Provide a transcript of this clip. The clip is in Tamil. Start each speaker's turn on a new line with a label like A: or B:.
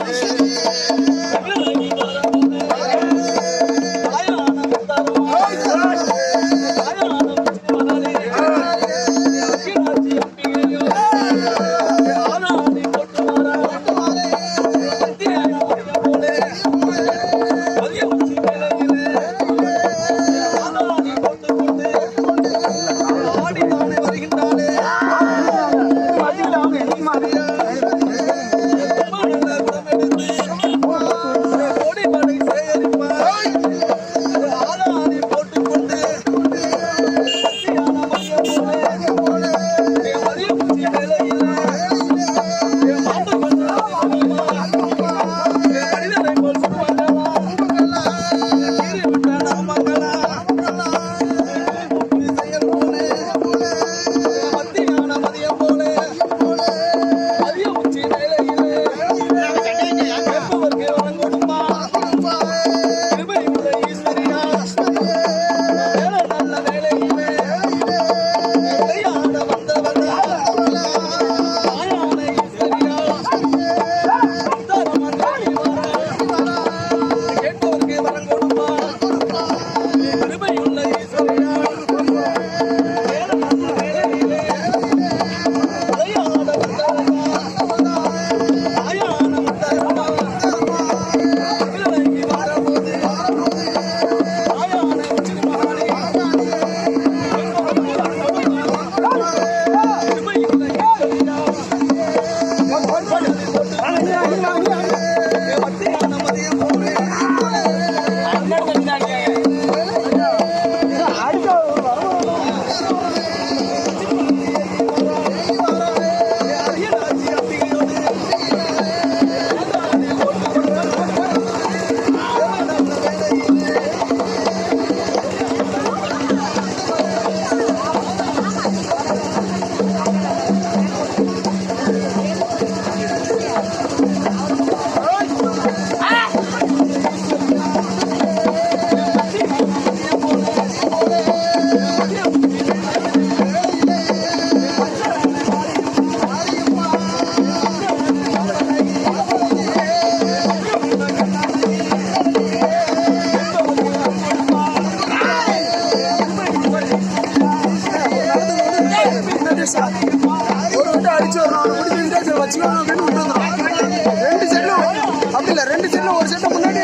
A: ஒரு முடிச்சுக்கிட்டே ரெண்டு செல்லு அப்படி இல்லை ரெண்டு செல்லு ஒரு செட்டை முன்னாடி.